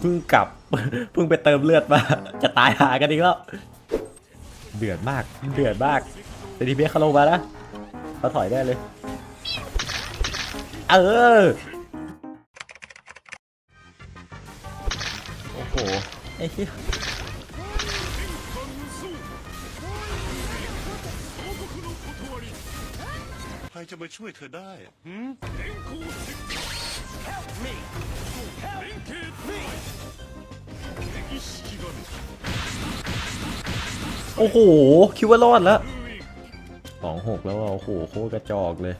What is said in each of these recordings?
เพิ่งกลับ เพิ่งไปเติมเลือดมา จะตายหากันอีกแล้ว เดือดมาก เดือดมากแต่ดีเบสเขาลงมานะเขาถอยได้เลย เออ โอ้โห ไอ้เหี้ยใครจะมาช่วยเธอได้ โอ้โห คิดว่ารอดแล้วสองหกแล้วอะโอ้โหโคตรกระจอกเลย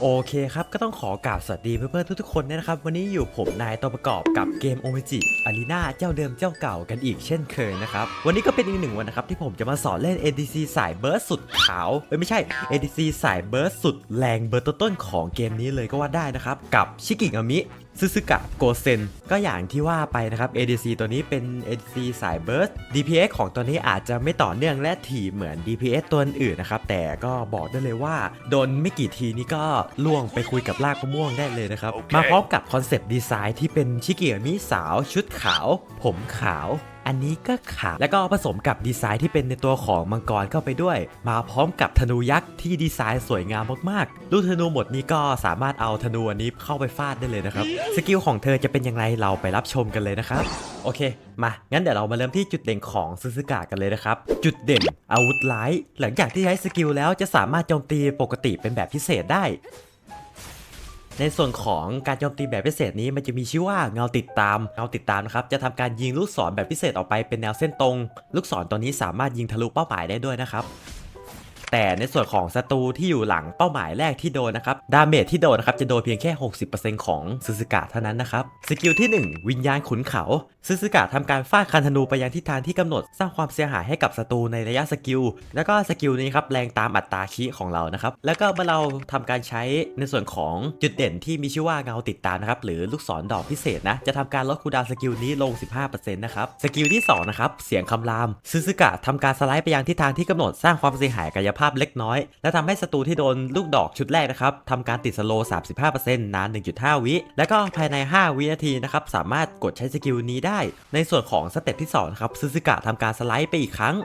โอเคครับ ก็ต้องขอกราบสวัสดีเพื่อนๆทุกๆคนด้วยนะครับ วันนี้อยู่ผมนายตัวประกอบกับเกมโอเมจิอารีนาเจ้าเดิมเจ้าเก่ากันอีกเช่นเคยนะครับ วันนี้ก็เป็นอีกหนึ่งวันนะครับ ที่ผมจะมาสอนเล่น ADC สายเบิร์สสุดขาวเอ้ยไม่ใช่ ADC สายเบิร์สสุดแรงเบอร์ต้นๆของเกมนี้เลยก็ว่าได้นะครับ กับชิกิงามิ ซึซึกะโกเซนก็อย่างที่ว่าไปนะครับ ADC ตัวนี้เป็น ADC สายเบิร์ส DPS ของตัวนี้อาจจะไม่ต่อเนื่องและถี่เหมือน DPS ตัวอื่นนะครับ แต่ก็บอกได้เลยว่า โดนไม่กี่ทีนี้ก็ล่วงไปคุยกับลากมะม่วงได้เลยนะครับมาพร้อมกับคอนเซปต์ดีไซน์ที่เป็นชิเกิมิสาวชุดขาว ผมขาว อันนี้ก็ขาวแล้วก็ผสมกับดีไซน์ที่เป็นในตัวของมังกรเข้าไปด้วย มาพร้อมกับธนูยักษ์ที่ดีไซน์สวยงามมากๆลูกธนูหมดนี้ก็สามารถเอาธนูอันนี้เข้าไปฟาดได้เลยนะครับสกิลของเธอจะเป็นอย่างไรเราไปรับชมกันเลยนะครับโอเค มา งั้นเดี๋ยวเรามาเริ่มที่จุดเด่นของซึซึกะกันเลยนะครับ จุดเด่นอาวุธร้าย หลังจากที่ใช้สกิลแล้วจะสามารถโจมตีปกติเป็นแบบพิเศษได้ ในส่วนของการโจมตีแบบพิเศษนี้มันจะมีชื่อว่าเงาติดตาม เงาติดตามนะครับจะทำการยิงลูกศรแบบพิเศษออกไปเป็นแนวเส้นตรง ลูกศรตัวนี้สามารถยิงทะลุเป้าหมายได้ด้วยนะครับ แต่ในส่วนของศัตรูที่อยู่หลังเป้าหมายแรกที่โดนนะครับ ดาเมจที่โดนนะครับจะโดนเพียงแค่ 60%ของซึซึกะเท่านั้นนะครับ สกิลที่ 1 วิญญาณขุนเขาซึซึกะทำการฟาดคันธนูไปยังทิศทางที่กำหนดสร้างความเสียหายให้กับศัตรูในระยะสกิล แล้วก็สกิลนี้ครับแรงตามอัตราคีของเรานะครับ แล้วก็เมื่อเราทำการใช้ในส่วนของจุดเด่นที่มีชื่อว่าเงาติดตามนะครับหรือลูกศรดอกพิเศษนะจะทำการลดคูดาวสกิลนี้ลง 15%นะครับ สกิลที่สองนะครับเสียงคำรามซึซึกะทำการสไลด์ไปยังทิศทางที่กำหนดสร้างความเสียหายกายภภาพเล็กน้อย และทำให้ศัตรูที่โดนลูกดอกชุดแรกนะครับทำการติดสโลว์35%นาน 1.5 วิ แล้วก็ภายใน 5 วินาทีนะครับสามารถกดใช้สกิลนี้ได้ ในส่วนของสเต็ปที่2นะครับซึซึกะทำการสไลด์ไปอีกครั้ง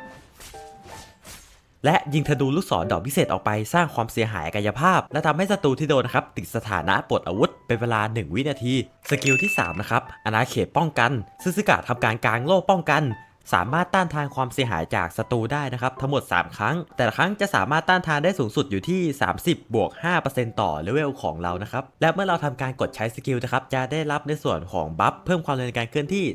และยิงธนูลูกศรดอกพิเศษออกไปสร้างความเสียหายกายภาพ และทำให้ศัตรูที่โดนนะครับติดสถานะปลดอาวุธ เป็นเวลา 1 วินาที สกิลที่ 3 นะครับอาณาเขตป้องกันซึซึกะทำการกางโล่ป้องกัน สามารถต้านทานความเสียหายจากศัตรูได้นะครับทั้งหมด 3 ครั้ง แต่ละครั้งจะสามารถต้านทานได้สูงสุดอยู่ที่ 30 บวก 5%ต่อเลเวลของเรานะครับและเมื่อเราทำการกดใช้สกิลนะครับจะได้รับในส่วนของบัฟเพิ่มความเร็วในการเคลื่อนที่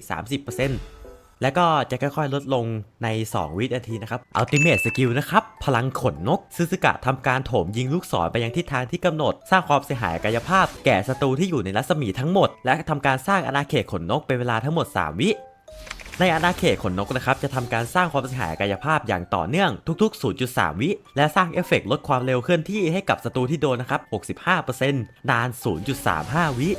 30%แล้วก็จะค่อยๆ ลดลงใน 2 วินาทีนะครับ Ultimate Skill นะครับ พลังขนนก ซึซึกะทำการโถมยิงลูกศรไปยังทิศทางที่กำหนด สร้างความเสียหายกายภาพ แก่ศัตรูที่อยู่ในรัศมีทั้งหมด และทำการสร้างอาณาเขตขนนกเป็นเวลาทั้งหมด 3 วิ ในอาณาเขตขนนกนะครับจะทำการสร้างความเสียหายกายภาพอย่างต่อเนื่องทุก ๆ 0.3 วิ และสร้างเอฟเฟกต์ลดความเร็วเคลื่อนที่ให้กับศัตรูที่โดนนะครับ 65%นาน 0.35 วิ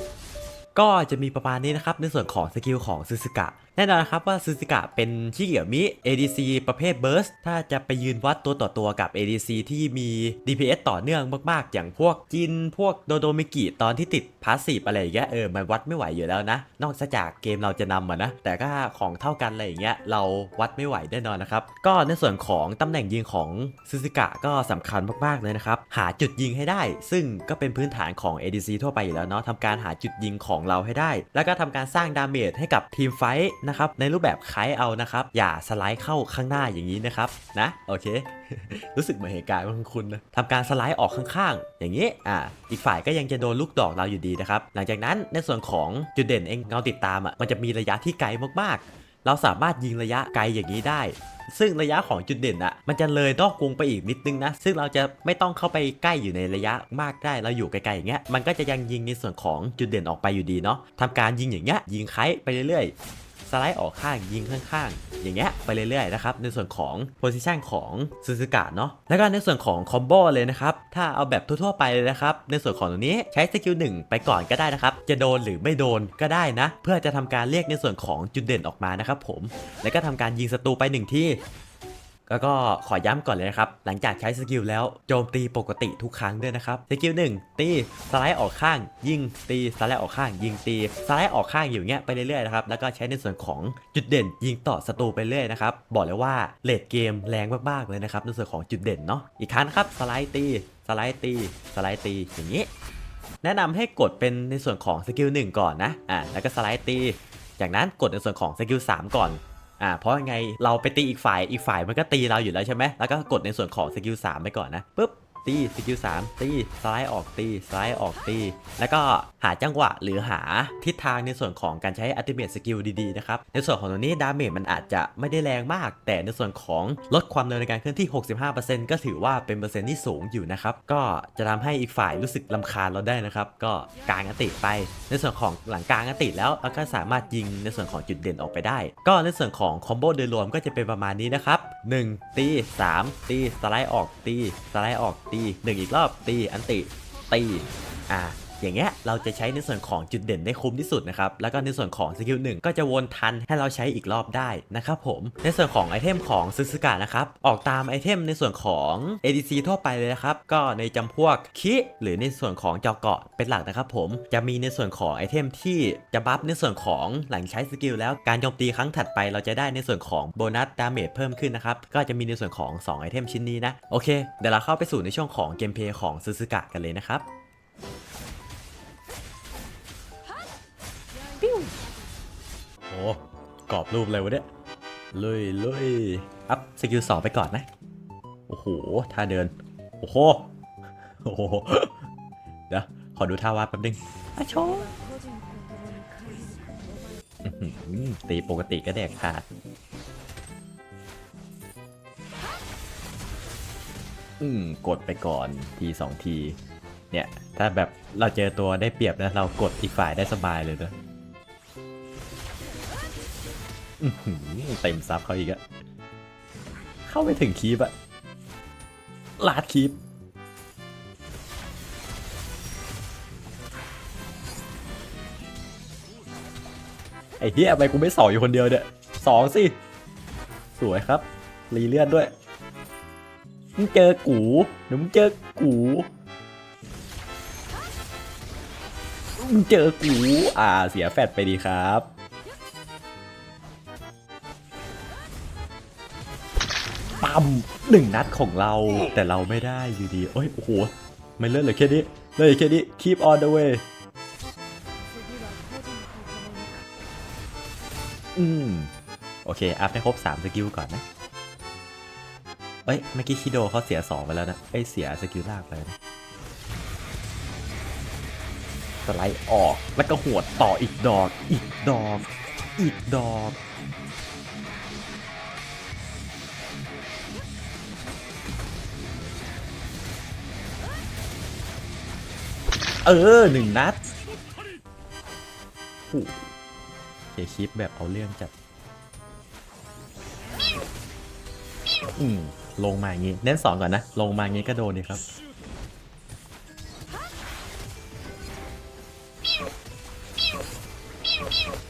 ก็จะมีประมาณนี้นะครับในส่วนของสกิลของซึซึกะแน่นอนครับว่าซึซึกะเป็นชิเกียมิ ADC ประเภท Burst ถ้าจะไปยืนวัดตัวต่อตัวกับ ADC ที่มี DPS ต่อเนื่องมากๆ อย่างพวกจินพวกโดโดมิกิตอนที่ติดพาสซีฟอะไรอย่างเงี้ยเออมันวัดไม่ไหวอยู่แล้วนะ นอกจากเกมเราจะนำอะนะ แต่ก็ของเท่ากันอะไรอย่างเงี้ยเราวัดไม่ไหวแน่นอนนะครับ ก็ในส่วนของตำแหน่งยิงของซึซึกะก็สำคัญมากๆเลยนะครับหาจุดยิงให้ได้ ซึ่งก็เป็นพื้นฐานของ ADC ทั่วไปอยู่แล้วเนาะทำการหาจุดยิงของเราให้ได้ แล้วก็ทำการสร้างดาเมจให้กับทีมไฟท์นะครับในรูปแบบคล้ายเอานะครับ อย่าสไลด์เข้าข้างหน้าอย่างนี้นะครับนะโอเค รู้สึกเหมือนเหตุการณ์ของคุณนะทำการสไลด์ออกข้างๆ อย่างนี้อ่าอีกฝ่ายก็ยังจะโดนลูกดอกเราอยู่ดีนะครับหลังจากนั้นในส่วนของจุดเด่นเองเงาติดตามอะมันจะมีระยะที่ไกลมากๆ เราสามารถยิงระยะไกลอย่างนี้ได้ซึ่งระยะของจุดเด่นอะมันจะเลยนอกวงไปอีกนิดนึงนะ ซึ่งเราจะไม่ต้องเข้าไปใกล้อยู่ในระยะมากได้เราอยู่ไกลๆอย่างเงี้ยมันก็จะยังยิงในส่วนของจุดเด่นออกไปอยู่ดีเนาะทำการยิงอย่างเงี้ยยิงไคล้ไปเรื่อย สไลด์ออกข้างยิงข้างๆ อย่างเงี้ยไปเรื่อยๆนะครับในส่วนของโพซิชันของซูซูกะเนาะแล้วก็ในส่วนของคอมโบเลยนะครับถ้าเอาแบบทั่วๆไปเลยนะครับในส่วนของตรงนี้ใช้สกิลหนึ่งไปก่อนก็ได้นะครับจะโดนหรือไม่โดนก็ได้นะ เพื่อจะทำการเรียกในส่วนของจุดเด่นออกมานะครับผมแล้วก็ทำการยิงศัตรูไปหนึ่งที่ แล้วก็ขอย้ำก่อนเลยนะครับ หลังจากใช้สกิลแล้วโจมตีปกติทุกครั้งด้วยนะครับ สกิลหนึ่งตีสไลด์ออกข้าง ยิงตีสไลด์ออกข้าง ยิงตีสไลด์ออกข้างอยู่เงี้ยไปเรื่อยๆนะครับ แล้วก็ใช้ในส่วนของจุดเด่น ยิงต่อศัตรูไปเรื่อยนะครับ บอกเลยว่าเลดเกมแรงมากๆเลยนะครับในส่วนของจุดเด่นเนาะ อีกครั้งครับสไลด์ตีสไลด์ตีสไลด์ตีอย่างนี้ แนะนำให้กดเป็นในส่วนของสกิล1ก่อนนะ อ่า แล้วก็สไลด์ตี จากนั้นกดในส่วนของสกิล3ก่อน อ่าเพราะยังไงเราไปตีอีกฝ่ายอีกฝ่ายมันก็ตีเราอยู่แล้วใช่ไหมแล้วก็กดในส่วนของสกิล3ไปก่อนนะปุ๊บ ตีสกิล3ตีสไลด์ออกตีสไลด์ออกตี แล้วก็หาจังหวะหรือหาทิศทางในส่วนของการใช้อัติเม e สกิลดีๆนะครับ ในส่วนของตัวนี้ดาเมจมันอาจจะไม่ได้แรงมาก แต่ในส่วนของลดความเร็วในการเคลื่อนที่ 65%ก็ถือว่าเป็นเปอร์เซ็นต์ที่สูงอยู่นะครับ ก็จะทำให้อีกฝ่ายรู้สึกลำคาญเราได้นะครับ ก็กางอติไป ในส่วนของหลังกางอติแล้วเราก็สามารถยิงในส่วนของจุดเด่นออกไปได้ ก็ในส่วนของคอมโบโดยรวมก็จะเป็นประมาณนี้นะครับ1ตี3ตีสไลด์ออกตีสไลด์ออกตี1อีกรอบตีอันติตีอ่า อย่างเงี้ยเราจะใช้ในส่วนของจุดเด่นได้คุ้มที่สุดนะครับแล้วก็ในส่วนของสกิลหนึ่งก็จะวนทันให้เราใช้อีกรอบได้นะครับผมในส่วนของไอเทมของซึซึกะนะครับออกตามไอเทมในส่วนของ ADC ทั่วไปเลยนะครับก็ในจำพวกคิหรือในส่วนของจอเกาะเป็นหลักนะครับผมจะมีในส่วนของไอเทมที่จะบัฟในส่วนของหลังใช้สกิลแล้วการโจมตีครั้งถัดไปเราจะได้ในส่วนของโบนัสดาเมจเพิ่มขึ้นนะครับก็จะมีในส่วนของ 2 ไอเทมชิ้นนี้นะ โอเค เดี๋ยวเราเข้าไปสู่ในช่วงของเกมเพลย์ของซึซึกะกันเลยนะครับ โอ้กรอบรูปเลยวะเนี่ยเลยเลยอัพสกิลสองไปก่อนนะ โอ้โหท่าเดิน โอ้โหโอ้โหเดี๋ยวขอดูท่าวาดแป๊บนึงอะโชว์อื้อหือตีปกติก็แดกขาดอืมกดไปก่อนทีสองที เนี่ย ถ้าแบบเราเจอตัวได้เปรียบนะ เรากดอีกฝ่ายได้สบายเลยนะอื้อหือ เต็มซับเขาอีกอะเข้าไปถึงคีปอะลาดคีปไอ้เหี้ยทำไมกูไม่สองอยู่คนเดียวเนี่ยสองสิ สวยครับ รีเลื่อนด้วยมึงเจอกูเดี๋ยวมึงเจอกูมึงเจอกู อ่า เสียแฟดไปดีครับ หนึ่งนัดของเรา แต่เราไม่ได้อยู่ดีโอ้ยโอ้โหไม่เลื่อนเลยแค่นี้เลื่อนแค่นี้ keep on the way อืม โอเค อัพให้ครบ 3 สกิลก่อนนะ เอ้ย เมื่อกี้คิโดเขาเสีย 2 ไปแล้วนะ เอ้ย เสียสกิลลากไปนะ สไลด์ออก แล้วก็หวดต่ออีกดอก อีกดอก อีกดอก เออหนึ่งนัดโอ้โหเคคิปแบบเอาเรื่องจัด อืมลงมาอย่างงี้ เน้นสองก่อนนะ ลงมาอย่างงี้ก็โดนดีครับ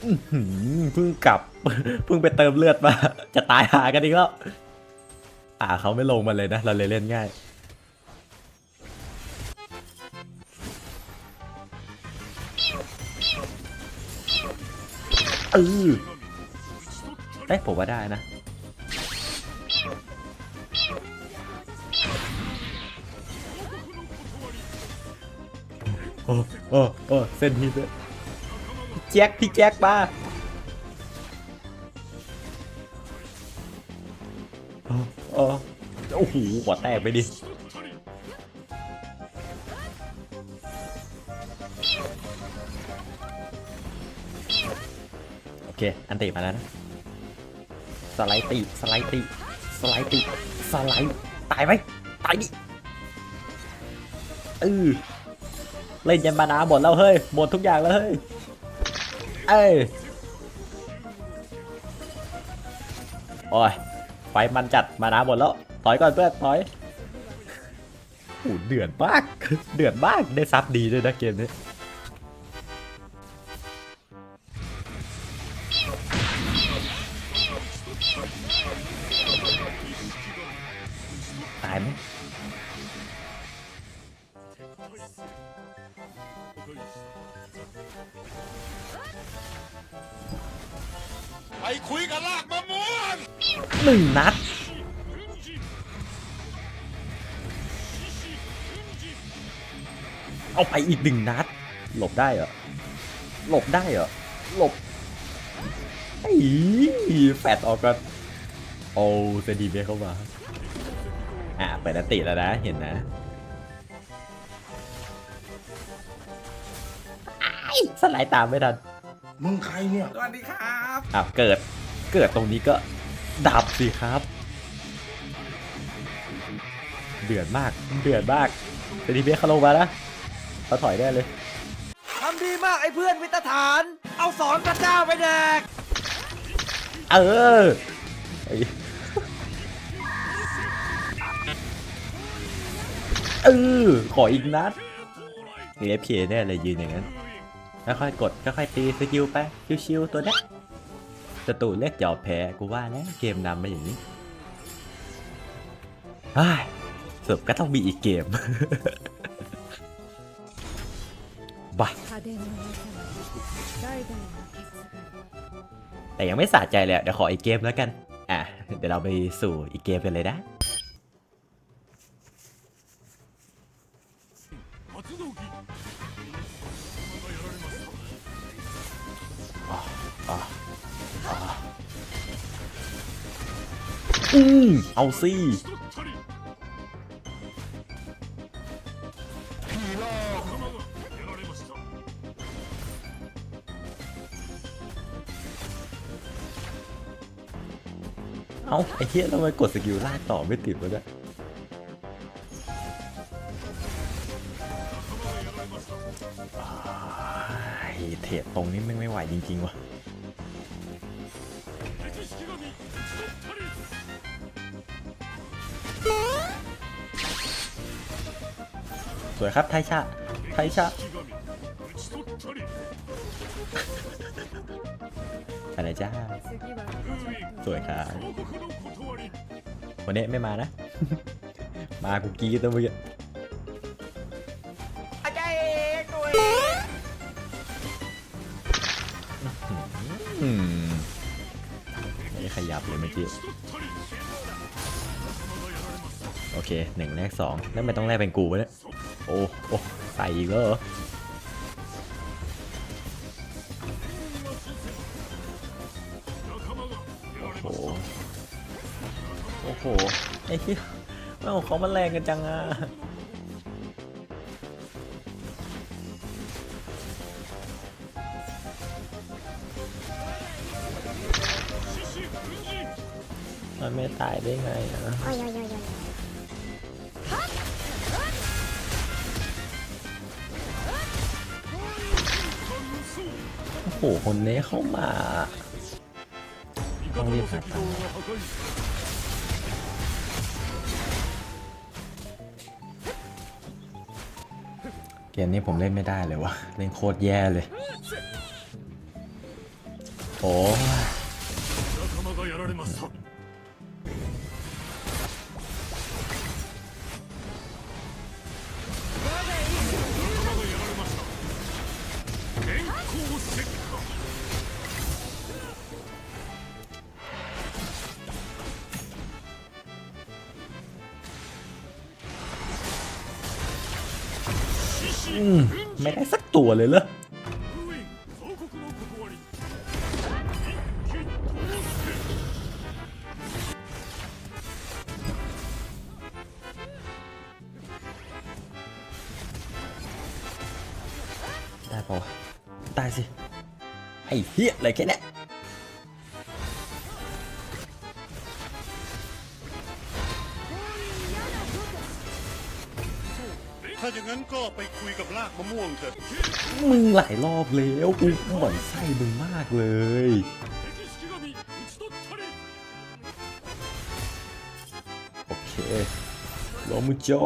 อื้อหือเพิ่งกลับ เพิ่งไปเติมเลือดมา จะตายหากันอีกแล้ว อ่าเขาไม่ลงมาเลยนะ เราเลยเล่นง่าย เออเอ้ยผมว่าได้นะ โอ้โอ้โอ้เส้นทีด้วยพี่แจ็คพี่แจ็คมาโอ้โอ้โอ้โหหัวแตกไปดิ เค อันติมาแล้วนะสไลด์ตีสไลด์ตีสไลด์ตีสไลด์ตายไหมตายดิเออเล่นยันมานาหมดแล้วเฮ้ยหมดทุกอย่างแล้วเฮ้ยเอ้ยโอ้ยไฟมันจัดมานาหมดแล้วถอยก่อนเพื่อนถอยโอ้เดือดมาก เดือดมากได้ซับดีด้วยนะเกมนี้ เอาไปอีกหนึ่งนัด หลบได้เหรอ หลบได้เหรอ หลบ ไอ้แฟดออกก่อนโอ้เซดีเบเข้ามา อะเปิดอันติแล้วนะ เห็นนะอ้ายสไลด์ตามไม่ทัน มึงใครเนี่ย สวัสดีครับอะเกิด เกิดตรงนี้ก็ดับสิครับ เดือดมาก เดือดมากเซดีเบเขาลงมานะ เขาถอยได้เลยทำดีมากไอ้เพื่อนวิตฐาน เอาสอนพระเจ้าไปแดก เออไอ้เออขออีกนัดมีเอฟพีแน่เลยยืนอย่างนั้นค่อยๆกดค่อยๆตีสกิลไปชิวๆตัวเนี้ยศัตรูเรียกยอมแพ้กูว่าแล้วเกมนำมาอย่างนี้ไอ้ยสรุปก็ต้องมีอีกเกม บ้าแต่ยังไม่สะใจเลยเดี๋ยวขออีกเกมแล้วกัน อะ เดี๋ยวเราไปสู่อีกเกมกันเลยนะอืมเอาซี่าไอ้เหี้ยทำไมกดสกิลลากต่อไม่ติดวะเนี่ยอ้ายเทรดตรงนี้ไม่งไม่ไหวจริงๆว่ะสวยครับไทชาไทชาอะไรจ้า次はสวยครับ วันนี้ไม่มานะ มากูกรีดตัวเมื่อกี้อาจารย์เอกหน่วยอืมไม่ได้ขยับเลยเมื่อกี้โอเคหนึ่งแรกสองแล้วไม่ต้องแรกเป็นกูวะเนี่ยโอ้โอ้ใส่อีกแล้วเหรอ อ้เหี้ยแม่งของเขามันแรงกันจังอะมันไม่ตายได้ไงอะโอ้โห คนนี้เข้ามาต้องรีบหาตังค์ มนี้ผมเล่นไม่ได้เลยวะเล่นโคตรแย่เลย โอ้ ไม่ได้สักตัวเลยเหรอได้ปะวะได้สิ ไอ้เหี้ยอะไรแค่เนี้ย อย่างนั้นก็ไปคุยกับลากมะม่วงเถอะ มึงหลายรอบแล้วกูหมั่นไส้มึงมากเลย โอเคลงมือจอ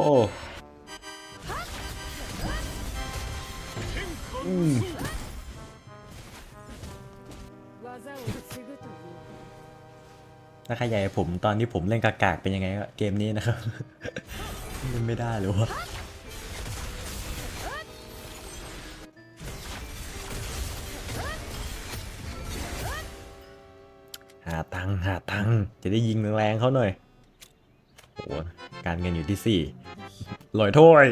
อืมถ้าใครอยากผมตอนที่ผมเล่นกากาๆเป็นยังไงก็เกมนี้นะครับเล่นไม่ได้เลยวะ จะได้ยิงแรงๆเขาหน่อยโอ้การเงินอยู่ที่สี่ลอยถ้วย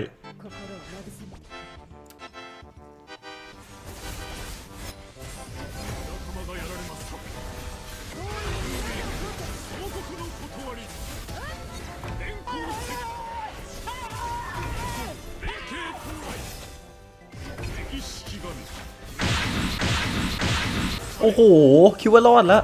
โอ้โห คิดว่ารอดแล้ว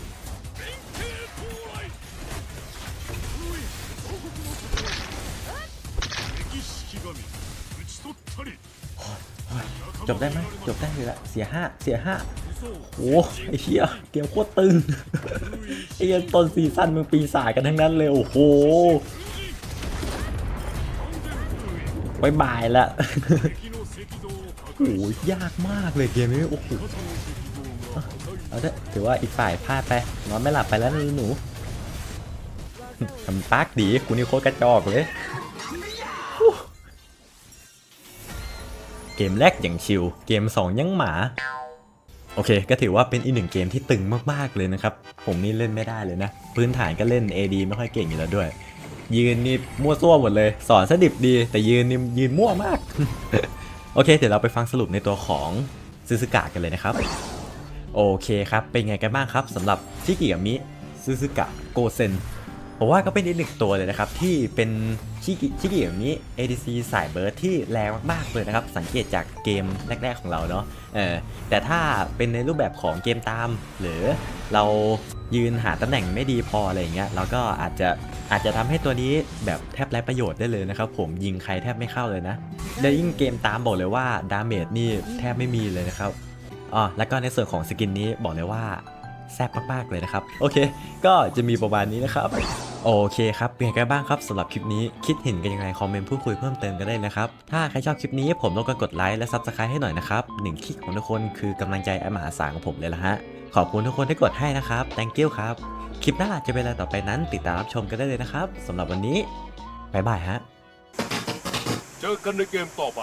จบได้ไหมจบได้เลยละเสียห้าเสียห้าโอ้ไอ้เหี้ยเกมโคตรตึงไอ้เหี้ยต้นซีซั่นมึงปีศาจกันทั้งนั้นเลย โอ้โหบายบายละโอ้ยากมากเลยเกมนี้โอ้โหเอาเถอะถือว่าอีกฝ่ายพลาดไปนอนไม่หลับไปแล้วนะหนูทำปากดีกูนี่โคตรกระจอกเลย มแรกอย่างชิลเกม 2 ยังหมา โอเค ก็ถือว่าเป็นอีกหนึ่งเกมที่ตึงมากๆเลยนะครับ ผมนี่เล่นไม่ได้เลยนะ พื้นฐานก็เล่น AD ไม่ค่อยเก่งอยู่แล้วด้วย ยืนนี่มั่วซั่วหมดเลย สอนสดิบดี แต่ยืนนี่ยืนมั่วมาก โอเค เดี๋ยวเราไปฟังสรุปในตัวของซูซูกะกันเลยนะครับ โอเคครับ เป็นไงกันบ้างครับสำหรับชิกิกามิซูซูกะโกเซนผมว่าก็เป็นอีกหนึ่งตัวเลยนะครับที่เป็น ชิกิชิกิแบบนี้ ADC สายเบิร์ดที่แรงมากๆเลยนะครับ สังเกตจากเกมแรก ๆของเราเนาะเออแต่ถ้าเป็นในรูปแบบของเกมตาม หรือเรายืนหาตำแหน่งไม่ดีพออะไรอย่างเงี้ยเราก็อาจจะอาจจะทำให้ตัวนี้แบบแทบไร้ประโยชน์ได้เลยนะครับ ผมยิงใครแทบไม่เข้าเลยนะแล้วยิ่งเกมตามบอกเลยว่าดาเมจนี่แทบไม่มีเลยนะครับอ๋อแล้วก็ในส่วนของสกินนี้บอกเลยว่าแซ่บมากๆเลยนะครับ โอเค ก็จะมีประมาณนี้นะครับ โอเคครับเป็นไงกันบ้างครับสำหรับคลิปนี้คิดเห็นกันยังไงคอมเมนต์พูดคุยเพิ่มเติมกันได้นะครับ ถ้าใครชอบคลิปนี้ผมรบกวนกดไลค์และซับสไครต์ให้หน่อยนะครับหนึ่งคลิกของทุกคนคือกำลังใจอันมหาศาลของผมเลยละฮะ ขอบคุณทุกคนที่กดให้นะครับ thank you ครับ คลิปหน้าจะเป็นอะไรต่อไปนั้น ติดตามรับชมกันได้เลยนะครับสำหรับวันนี้บ๊ายบายฮะ เจอกันในเกมต่อไป